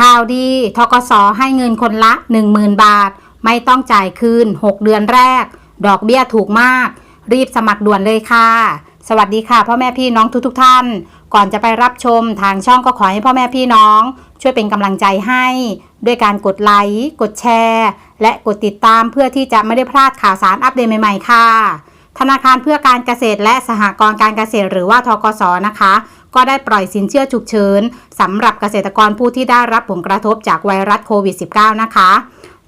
ข่าวดีทกสให้เงินคนละ 10,000 บาท ไม่ต้องจ่ายคืน 6 เดือนแรก ดอกเบี้ยถูกมาก รีบสมัครด่วนเลยค่ะ สวัสดีค่ะ พ่อแม่พี่น้องทุกๆทท่าน ก่อนจะไปรับชมทางช่องก็ขอให้พ่อแม่พี่น้อง ช่วยเป็นกำลังใจให้ ด้วยการกดไลค์ กดแชร์ และกดติดตามเพื่อที่จะไม่ได้พลาดข่าวสารอัปเดตใหม่ๆค่ะ ธนาคารเพื่อการเกษตรและสหกรณ์การเกษตรหรือว่าทกสนะคะ ก็ได้ปล่อยสินเชื่อฉุกเฉินสำหรับเกษตรกรผู้ที่ได้รับผลกระทบจากไวรัสโควิด -19 นะคะ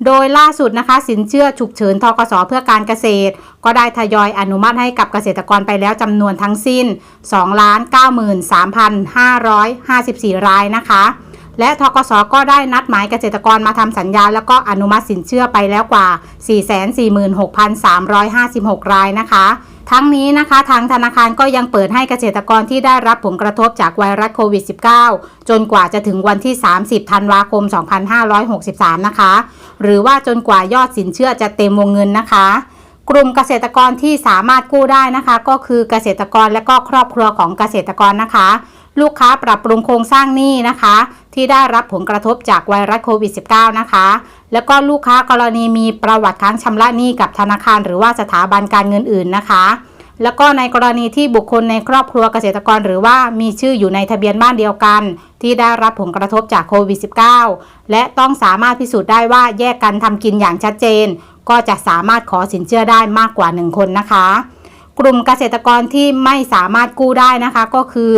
โดยล่าสุดนะคะ สินเชื่อฉุกเฉินทกสเพื่อการเกษตร ก็ได้ทยอยอนุมัติให้กับเกษตรกรไปแล้วจำนวนทั้งสิ้น 2,93,554 รายนะคะ และทกสก็ได้นัดหมายเกษตรกรมาทำสัญญา แล้วก็อนุมัติสินเชื่อไปแล้วกว่า 446,356 รายนะคะ ทั้งนี้นะคะทางธนาคารก็ยังเปิดให้เกษตรกรที่ได้รับผลกระทบจากไวรัสโควิด -19 จนกว่าจะถึงวันที่ 30 ธันวาคม 2563 นะคะ หรือว่าจนกว่ายอดสินเชื่อจะเต็มวงเงินนะคะ กลุ่มเกษตรกรที่สามารถกู้ได้นะคะ ก็คือเกษตรกรและก็ครอบครัวของเกษตรกรนะคะ ลูกค้าปรับปรุงโครงสร้างหนี้นะคะ ที่ได้รับผลกระทบจากไวรัสโควิด -19 นะคะ แล้วก็ลูกค้ากรณีมีประวัติค้างชำระหนี้กับธนาคาร หรือว่าสถาบันการเงินอื่นนะคะ แล้วก็ในกรณีที่บุคคลในครอบครัวเกษตรกร หรือว่ามีชื่ออยู่ในทะเบียนบ้านเดียวกัน ที่ได้รับผลกระทบจากโควิด -19 และต้องสามารถพิสูจน์ได้ว่าแยกกันทำกินอย่างชัดเจน ก็จะสามารถขอสินเชื่อได้มากกว่า 1 คนนะคะ กลุ่มเกษตรกรที่ไม่สามารถกู้ได้นะคะ ก็คือ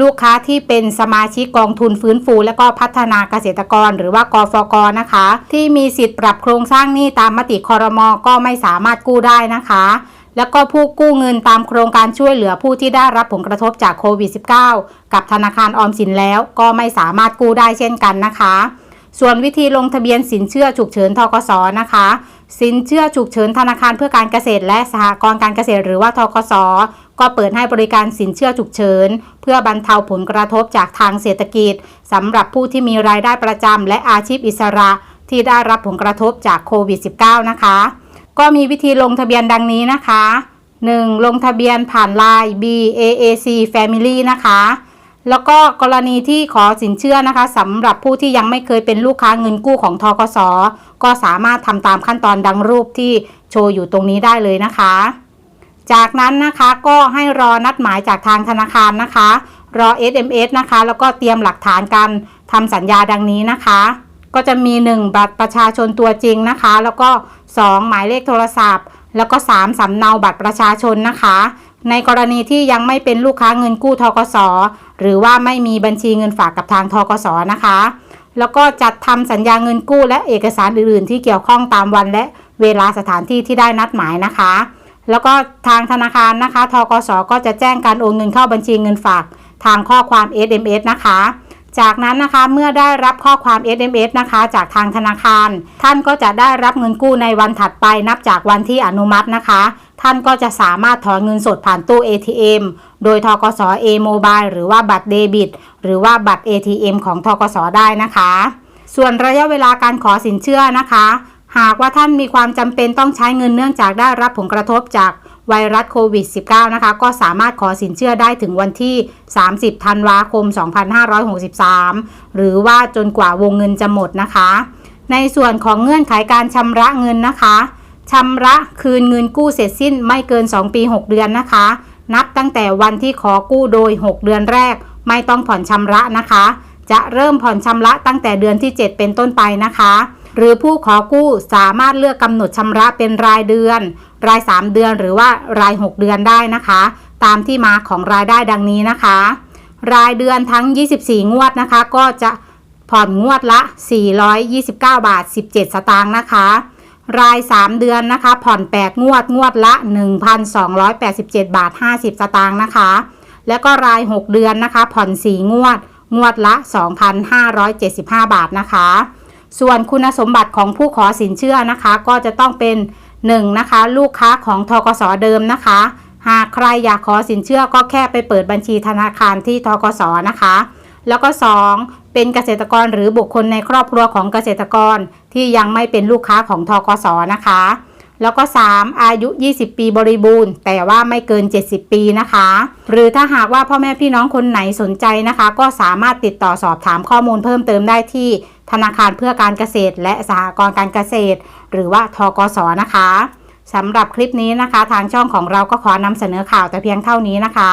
ลูกค้าที่เป็นสมาชิกกองทุนฟื้นฟู และก็พัฒนาเกษตรกรหรือว่ากฟกนะคะ ที่มีสิทธิ์ปรับโครงสร้างหนี้ตามมติคอรมอก็ไม่สามารถกู้ได้นะคะแล้วก็ผู้กู้เงินตามโครงการช่วยเหลือผู้ที่ได้รับผลกระทบจากโควิด -19 กับธนาคารออมสินแล้วก็ไม่สามารถกู้ได้เช่นกันนะคะ ส่วนวิธีลงทะเบียนสินเชื่อฉุกเฉินทกสนะคะ สินเชื่อฉุกเฉินธนาคารเพื่อการเกษตร และสหกรณ์การเกษตรหรือว่าทกสก็เปิดให้บริการสินเชื่อฉุกเฉิน เพื่อบรรเทาผลกระทบจากทางเศรษฐกิจสำหรับผู้ที่มีรายได้ประจำและอาชีพอิสระที่ได้รับผลกระทบจากโควิด -19 นะคะ ก็มีวิธีลงทะเบียนดังนี้นะคะ 1. ลงทะเบียนผ่าน Line BAAC Family นะคะ แล้วก็กรณีที่ขอสินเชื่อนะคะสำหรับผู้ที่ยังไม่เคยเป็นลูกค้าเงินกู้ของทกสก็สามารถทำตามขั้นตอนดังรูปที่โชว์อยู่ตรงนี้ได้เลยนะคะ จากนั้นนะคะก็ให้รอนัดหมายจากทางธนาคารนะคะ รอ SMS นะคะ แล้วก็เตรียมหลักฐานการทำสัญญาดังนี้นะคะ ก็จะมี 1 บัตรประชาชนตัวจริงนะคะ แล้วก็ 2 หมายเลขโทรศัพท์ แล้วก็ 3สำเนาบัตรประชาชนนะคะ ในกรณีที่ยังไม่เป็นลูกค้าเงินกู้ทกส หรือว่าไม่มีบัญชีเงินฝากกับทางทกสนะคะ แล้วก็จัดทำสัญญาเงินกู้และเอกสารอื่นๆ ที่เกี่ยวข้องตามวันและเวลาสถานที่ที่ได้นัดหมายนะคะ แล้วก็ทางธนาคารนะคะทกสก็จะแจ้งการโอนเงินเข้าบัญชีเงินฝากทางข้อความ SMS นะคะ จากนั้นนะคะเมื่อได้รับข้อความ SMS นะคะ จากทางธนาคาร ท่านก็จะได้รับเงินกู้ในวันถัดไปนับจากวันที่อนุมัตินะคะ ท่านก็จะสามารถถอนเงินสดผ่านตู้ ATM โดยทกส A Mobile หรือว่าบัตรเดบิต หรือว่าบัตร ATM ของทกสได้นะคะ ส่วนระยะเวลาการขอสินเชื่อนะคะ หากว่าท่านมีความจำเป็นต้องใช้เงินเนื่องจากได้รับผลกระทบจากไวรัสโควิด -19 นะคะ ก็สามารถขอสินเชื่อได้ถึงวันที่ 30 ธันวาคม 2563 หรือว่าจนกว่าวงเงินจะหมดนะคะ ในส่วนของเงื่อนไขการชำระเงินนะคะชำระคืนเงินกู้เสร็จสิ้นไม่เกิน 2 ปี 6 เดือนนะคะ นับตั้งแต่วันที่ขอกู้โดย 6 เดือนแรก ไม่ต้องผ่อนชำระนะคะ จะเริ่มผ่อนชำระตั้งแต่เดือนที่ 7 เป็นต้นไปนะคะ หรือผู้ขอกู้สามารถเลือกกำหนดชำระเป็นรายเดือน ราย 3 เดือนหรือว่าราย 6 เดือนได้นะคะ ตามที่มาของรายได้ดังนี้นะคะ รายเดือนทั้ง 24 งวดนะคะ ก็จะผ่อนงวดละ 429 บาท 17 สตางค์นะคะ ราย 3 เดือนนะคะ ผ่อน 8 งวดงวดละ 1,287 บาท 50 สตางค์นะคะ แล้วก็ราย 6 เดือนนะคะ ผ่อน 4 งวด งวดละ 2,575 บาทนะคะ ส่วนคุณสมบัติของผู้ขอสินเชื่อนะคะ ก็จะต้องเป็น 1. นะคะ ลูกค้าของทกสเดิมนะคะ หากใครอยากขอสินเชื่อก็แค่ไปเปิดบัญชีธนาคารที่ทกสนะคะ แล้วก็ 2. เป็นเกษตรกรหรือบุคคลในครอบครัวของเกษตรกรที่ยังไม่เป็นลูกค้าของทกสนะคะ แล้วก็ 3 อายุ 20 ปีบริบูรณ์ แต่ว่าไม่เกิน 70 ปีนะคะ หรือถ้าหากว่าพ่อแม่พี่น้องคนไหนสนใจนะคะ ก็สามารถติดต่อสอบถามข้อมูลเพิ่มเติมได้ที่ธนาคารเพื่อการเกษตร และสหกรณ์การเกษตร หรือว่าทกสนะคะสำหรับคลิปนี้นะคะ ทางช่องของเราก็ขอนำเสนอข่าวแต่เพียงเท่านี้นะคะ